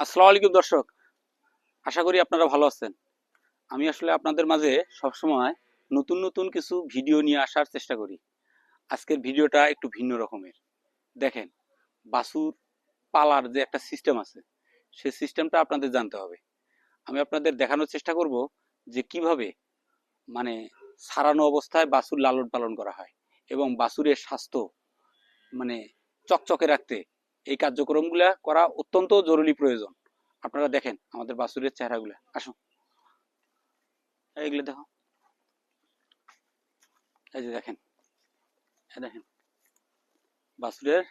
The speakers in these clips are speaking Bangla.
আসসালামু আলাইকুম দর্শক। আশা করি আপনারা ভালো আছেন। আমি আসলে আপনাদের মাঝে সবসময় নতুন নতুন কিছু ভিডিও নিয়ে আসার চেষ্টা করি। আজকের ভিডিওটা একটু ভিন্ন রকমের। দেখেন, বাসুর পালার যে একটা সিস্টেম আছে, সেই সিস্টেমটা আপনাদের জানতে হবে। আমি আপনাদের দেখানোর চেষ্টা করব যে কীভাবে মানে সারানো অবস্থায় বাছুর লালন পালন করা হয় এবং বাছুরের স্বাস্থ্য মানে চকচকে রাখতে এই কার্যক্রমগুলা করা অত্যন্ত জরুরি প্রয়োজন। আপনারা দেখেন আমাদের বাছুরের চেহারাগুলো। আসুন। এইগুলো দেখো। এই যে দেখেন। দেখেন। বাছুরের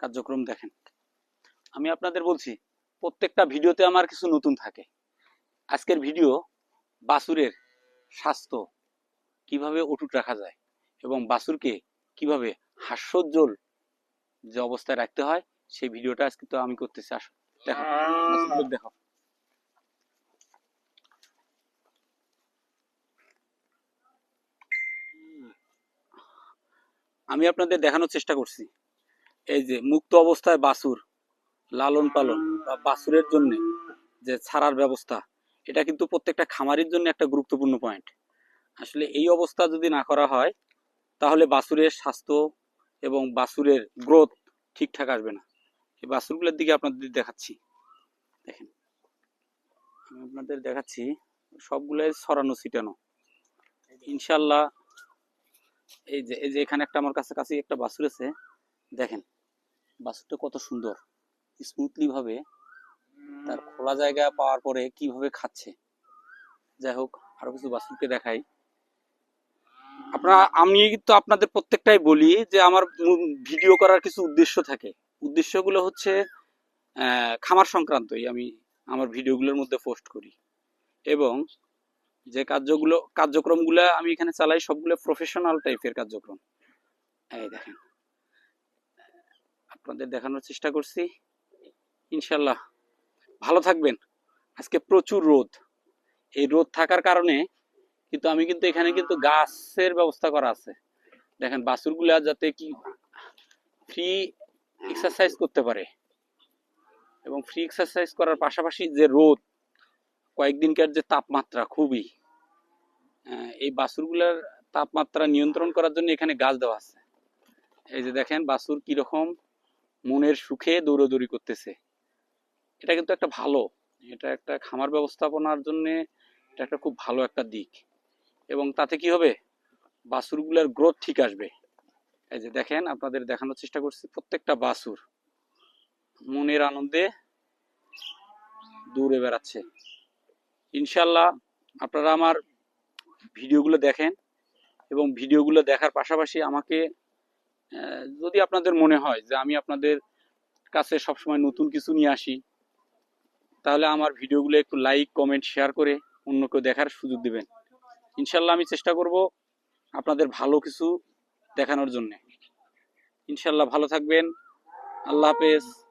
কার্যক্রম দেখেন। আমি আপনাদের বলছি, প্রত্যেকটা ভিডিওতে আমার কিছু নতুন থাকে। আজকের ভিডিও বাছুরের স্বাস্থ্য কীভাবে অটুট রাখা যায় এবং বাছুরকে কীভাবে হাস্যোজ্জ্বল যে অবস্থায় রাখতে হয় সেই ভিডিওটা আজকে তো আমি করতেছি। আসো দেখো দেখো। আমি আপনাদের দেখানোর চেষ্টা করছি। এই যে মুক্ত অবস্থায় বাছুর লালন পালন বা বাছুরের জন্য যে ছাড়ার ব্যবস্থা এটা কিন্তু প্রত্যেকটা খামারির জন্য একটা গুরুত্বপূর্ণ পয়েন্ট আসলে এই অবস্থা যদি না করা হয় তাহলে বাছুরের স্বাস্থ্য এবং বাছুরের গ্রোথ ঠিকঠাক আসবে না। এই বাছুরগুলোর দিকে আপনাদের দেখাচ্ছি। দেখেন। আমি আপনাদের দেখাচ্ছি, সবগুলাই ছড়ানো ছিটানো। ইনশাল্লাহ এই যে এই যে এখানে একটা আমার কাছে কাছে একটা বাছুর আছে, দেখেন। বাছুরটা কত সুন্দর। স্মুথলি ভাবে তার খোলা জায়গা পাওয়ার পরে কীভাবে খাচ্ছে। যাই হোক, আরও কিছু বাছুরকে দেখাই। আপনারা, আমি কিন্তু আপনাদের প্রত্যেকটাই বলি যে আমার ভিডিও করার কিছু উদ্দেশ্য থাকে। উদ্দেশ্যগুলো হচ্ছে খামার সংক্রান্তই আমি আমার ভিডিওগুলোর মধ্যে পোস্ট করি। এবং যে কার্যগুলো, কার্যক্রমগুলো আমি এখানে চালাই, সবগুলো প্রফেশনাল টাইপের কার্যক্রম। এই দেখেন। আপনাদের দেখানোর চেষ্টা করছি। ইনশাল্লাহ ভালো থাকবেন। আজকে প্রচুর রোদ। এই রোদ থাকার কারণে কিন্তু আমি কিন্তু এখানে কিন্তু গাছের ব্যবস্থা করা আছে। দেখেন, বাছুরগুলা যাতে কি ফ্রি এক্সারসাইজ করতে পারে। এবং ফ্রি এক্সারসাইজ করার পাশাপাশি যে রোদ, কয়েকদিনকার যে তাপমাত্রা খুবই এই বাছুরগুলার তাপমাত্রা নিয়ন্ত্রণ করার জন্য এখানে গাছ দেওয়া আছে। এই যে দেখেন, বাছুর কীরকম মনের সুখে দৌড়দৌড়ি করতেছে। এটা কিন্তু একটা ভালো, এটা একটা খামার ব্যবস্থাপনার জন্য এটা একটা খুব ভালো একটা দিক। এবং তাতে কি হবে? বাছুরগুলোর গ্রোথ ঠিক আসবে। এই যে দেখেন, আপনাদের দেখানোর চেষ্টা করছি, প্রত্যেকটা বাছুর মনের আনন্দে দৌড়ে বেড়াচ্ছে। ইনশাল্লাহ আপনারা আমার ভিডিওগুলো দেখেন এবং ভিডিওগুলো দেখার পাশাপাশি আমাকে যদি আপনাদের মনে হয় যে আমি আপনাদের কাছে সবসময় নতুন কিছু নিয়ে আসি, তাহলে আমার ভিডিওগুলো একটু লাইক কমেন্ট শেয়ার করে অন্যকে দেখার সুযোগ দিবেন। ইনশাল্লাহ আমি চেষ্টা করব আপনাদের ভালো কিছু দেখানোর জন্যে। ইনশাল্লাহ ভালো থাকবেন। আল্লাহ হাফেজ।